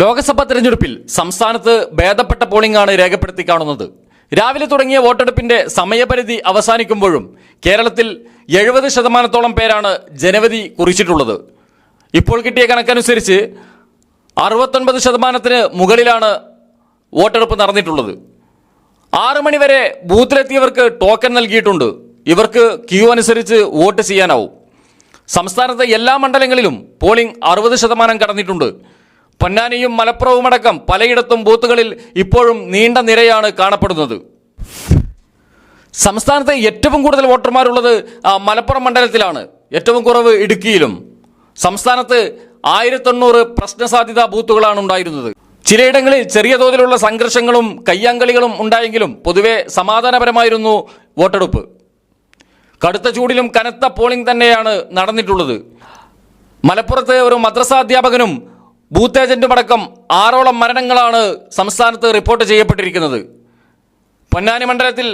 ലോക്സഭാ തെരഞ്ഞെടുപ്പിൽ സംസ്ഥാനത്ത് ഭേദപ്പെട്ട പോളിംഗ് ആണ് രേഖപ്പെടുത്തി കാണുന്നത്. രാവിലെ തുടങ്ങിയ വോട്ടെടുപ്പിന്റെ സമയപരിധി അവസാനിക്കുമ്പോഴും കേരളത്തിൽ എഴുപത് ശതമാനത്തോളം പേരാണ് ജനവധി കുറിച്ചിട്ടുള്ളത്. ഇപ്പോൾ കിട്ടിയ കണക്കനുസരിച്ച് അറുപത്തൊൻപത് ശതമാനത്തിന് മുകളിലാണ് വോട്ടെടുപ്പ് നടന്നിട്ടുള്ളത്. ആറു മണിവരെ ബൂത്തിലെത്തിയവർക്ക് ടോക്കൺ നൽകിയിട്ടുണ്ട്. ഇവർക്ക് ക്യൂ അനുസരിച്ച് വോട്ട് ചെയ്യാനാവും. സംസ്ഥാനത്തെ എല്ലാ മണ്ഡലങ്ങളിലും പോളിംഗ് അറുപത് ശതമാനം കടന്നിട്ടുണ്ട്. പൊന്നാനിയും മലപ്പുറവുമടക്കം പലയിടത്തും ബൂത്തുകളിൽ ഇപ്പോഴും നീണ്ട നിരയാണ് കാണപ്പെടുന്നത്. സംസ്ഥാനത്തെ ഏറ്റവും കൂടുതൽ വോട്ടർമാരുള്ളത് മലപ്പുറം മണ്ഡലത്തിലാണ്. ഏറ്റവും കുറവ് ഇടുക്കിയിലും. സംസ്ഥാനത്ത് ആയിരത്തൊണ്ണൂറ് പ്രശ്നസാധ്യതാ ബൂത്തുകളാണ് ഉണ്ടായിരുന്നത്. ചിലയിടങ്ങളിൽ ചെറിയ തോതിലുള്ള സംഘർഷങ്ങളും കയ്യാങ്കളികളും ഉണ്ടായെങ്കിലും പൊതുവെ സമാധാനപരമായിരുന്നു വോട്ടെടുപ്പ്. കടുത്ത ചൂടിലും കനത്ത പോളിംഗ് തന്നെയാണ് നടന്നിട്ടുള്ളത്. മലപ്പുറത്ത് ഒരു മദ്രസ അധ്യാപകനും ബൂത്ത് ഏജന്റുമടക്കം ആറോളം മരണങ്ങളാണ് സംസ്ഥാനത്ത് റിപ്പോർട്ട് ചെയ്യപ്പെട്ടിരിക്കുന്നത്. പൊന്നാനി മണ്ഡലത്തിൽ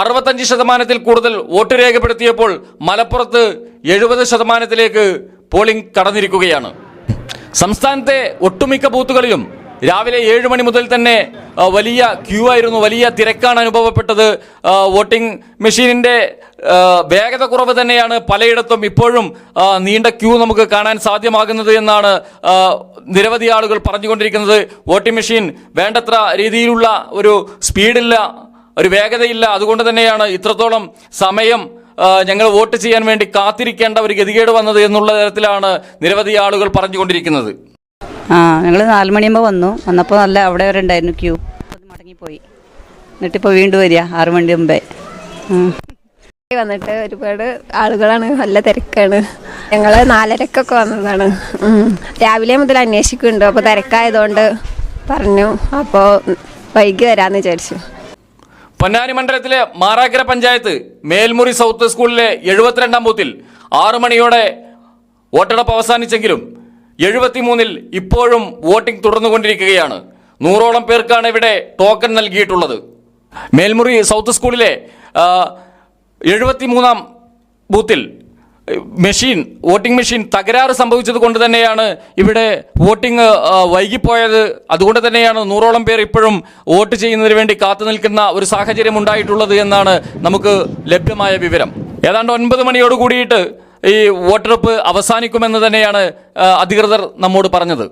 അറുപത്തഞ്ച് ശതമാനത്തിൽ കൂടുതൽ വോട്ട് രേഖപ്പെടുത്തിയപ്പോൾ മലപ്പുറത്ത് എഴുപത് ശതമാനത്തിലേക്ക് പോളിംഗ് കടന്നിരിക്കുകയാണ്. സംസ്ഥാനത്തെ ഒട്ടുമിക്ക ബൂത്തുകളിലും രാവിലെ ഏഴ് മണി മുതൽ തന്നെ വലിയ ക്യൂ ആയിരുന്നു. വലിയ തിരക്കാണ് അനുഭവപ്പെട്ടത്. വോട്ടിംഗ് മെഷീനിന്റെ വേഗത കുറവ് തന്നെയാണ് പലയിടത്തും ഇപ്പോഴും നീണ്ട ക്യൂ നമുക്ക് കാണാൻ സാധ്യമാകുന്നത് എന്നാണ് നിരവധി ആളുകൾ പറഞ്ഞുകൊണ്ടിരിക്കുന്നത്. വോട്ടിംഗ് മെഷീൻ വേണ്ടത്ര രീതിയിലുള്ള ഒരു സ്പീഡില്ല ഒരു വേഗതയില്ല. അതുകൊണ്ട് തന്നെയാണ് ഇത്രത്തോളം സമയം ഞങ്ങൾ വോട്ട് ചെയ്യാൻ വേണ്ടി കാത്തിരിക്കേണ്ട ഒരു ഗതികേട് വന്നത് എന്നുള്ള തരത്തിലാണ് നിരവധി ആളുകൾ പറഞ്ഞുകൊണ്ടിരിക്കുന്നത്. ആ ഞങ്ങൾ നാല് മണിയാകുമ്പോൾ വന്നു. വന്നപ്പോൾ നല്ല അവിടെ വരെ ഉണ്ടായിരുന്നു ക്യൂ. അത് മടങ്ങിപ്പോയി. എന്നിട്ടിപ്പോൾ വീണ്ടും വരിക ആറ് മണി മുമ്പേ. വന്നിട്ട് ഒരുപാട് ആളുകളാണ് നല്ല തിരക്കാണ്. ഞങ്ങൾ നാലരക്കൊക്കെ വന്നതാണ്. ഉം. രാവിലെ മുതൽ അന്വേഷിക്കുന്നുണ്ട്. അപ്പോൾ തിരക്കായതുകൊണ്ട് പറഞ്ഞു അപ്പോൾ വൈകി വരാമെന്ന് വിചാരിച്ചു. പൊന്നാനി മണ്ഡലത്തിലെ മാറാക്കര പഞ്ചായത്ത് മേൽമുറി സൗത്ത് സ്കൂളിലെ എഴുപത്തിരണ്ടാം ബൂത്തിൽ ആറു മണിയോടെ വോട്ടെടുപ്പ് അവസാനിച്ചെങ്കിലും എഴുപത്തിമൂന്നിൽ ഇപ്പോഴും വോട്ടിംഗ് തുടർന്നുകൊണ്ടിരിക്കുകയാണ്. നൂറോളം പേർക്കാണ് ഇവിടെ ടോക്കൺ നൽകിയിട്ടുള്ളത്. മേൽമുറി സൗത്ത് സ്കൂളിലെ എഴുപത്തിമൂന്നാം ബൂത്തിൽ മെഷീൻ വോട്ടിംഗ് മെഷീൻ തകരാറ് സംഭവിച്ചത് കൊണ്ട് തന്നെയാണ് ഇവിടെ വോട്ടിംഗ് വൈകിപ്പോയത്. അതുകൊണ്ട് തന്നെയാണ് നൂറോളം പേർ ഇപ്പോഴും വോട്ട് ചെയ്യുന്നതിന് വേണ്ടി കാത്തു നിൽക്കുന്ന ഒരു സാഹചര്യം ഉണ്ടായിട്ടുള്ളത് എന്നാണ് നമുക്ക് ലഭ്യമായ വിവരം. ഏതാണ്ട് ഒൻപത് മണിയോട് കൂടിയിട്ട് ഈ വോട്ടെടുപ്പ് അവസാനിക്കുമെന്ന് തന്നെയാണ് അധികൃതർ നമ്മോട് പറഞ്ഞത്.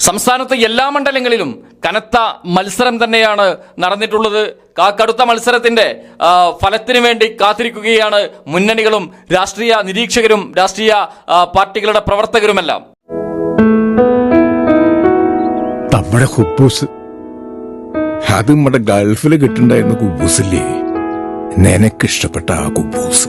സംസ്ഥാനത്തെ എല്ലാ മണ്ഡലങ്ങളിലും കനത്ത മത്സരം തന്നെയാണ് നടന്നിട്ടുള്ളത്. ആ കടുത്ത മത്സരത്തിന്റെ ആ, ഫലത്തിനു വേണ്ടി കാത്തിരിക്കുകയാണ് മുന്നണികളും രാഷ്ട്രീയ നിരീക്ഷകരും രാഷ്ട്രീയ പാർട്ടികളുടെ പ്രവർത്തകരുമെല്ലാം. നമ്മുടെ കുബൂസ് അത് നമ്മുടെ ഗൾഫിൽ കിട്ടുണ്ടായിരുന്ന കുബൂസില്ലേ? നിനക്കിഷ്ടപ്പെട്ട ആ കുബൂസ്.